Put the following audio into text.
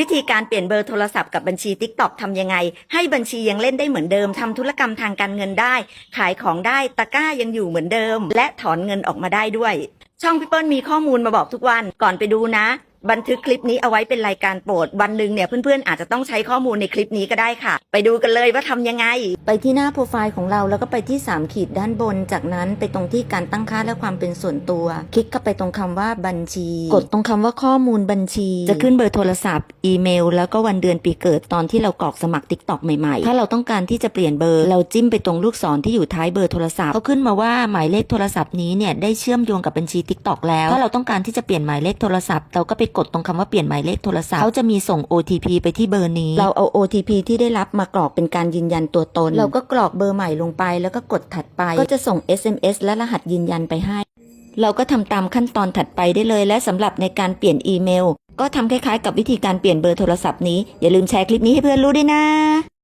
วิธีการเปลี่ยนเบอร์โทรศัพท์กับบัญชี t ิ k t o อกทำยังไง ให้บัญชียังเล่นได้เหมือนเดิมทำธุรกรรมทางการเงินได้ ขายของได้ตะกร้ายังอยู่เหมือนเดิม และถอนเงินออกมาได้ด้วย ช่องพี่เปิ้ลมีข้อมูลมาบอกทุกวันก่อนไปดูนะ บันทึกคลิปนี้เอาไว้เป็นรายการโปรด วันหนึ่งเนี่ยเพื่อนๆอาจจะต้องใช้ข้อมูลในคลิปนี้ก็ได้ค่ะ ไปดูกันเลยว่าทำยังไง ไปที่หน้าโปรไฟล์ของเราแล้วก็ไปที่ 3 ขีดด้านบน จากนั้นไปตรงที่การตั้งค่าและความเป็นส่วนตัว คลิกเข้าไปตรงคำว่าบัญชี กดตรงคำว่าข้อมูลบัญชี จะขึ้นเบอร์โทรศัพท์ อีเมล แล้วก็วันเดือนปีเกิดตอนที่เรากรอกสมัคร TikTok ใหม่ๆ ถ้าเราต้องการที่จะเปลี่ยนเบอร์ เราจิ้มไปตรงลูกศรที่อยู่ท้ายเบอร์โทรศัพท์เขาขึ้นมาว่าหมายเลขโทรศัพท์นี้เนี่ยได้เชื่อมโยงกับบัญชี TikTok แล้ว ถ้าเราต้องการที่จะเปลี่ยนหมายเลขโทรศัพท์เราก็ไปกดตรงคำว่าเปลี่ยนหมายเลขโทรศัพท์เขาจะมีส่ง OTP ไปที่เบอร์นี้ เราเอา OTP ที่ได้รับมากรอกเป็นการยืนยันตัวตน เราก็กรอกเบอร์ใหม่ลงไป แล้วก็กดถัดไป ก็จะส่ง SMS และรหัสยืนยันไปให้ เราก็ทำตามขั้นตอนถัดไปได้เลย และสำหรับในการเปลี่ยนอีเมล ก็ทำคล้ายๆ กับวิธีการเปลี่ยนเบอร์โทรศัพท์นี้อย่าลืมแชร์คลิปนี้ให้เพื่อนรู้ด้วยนะ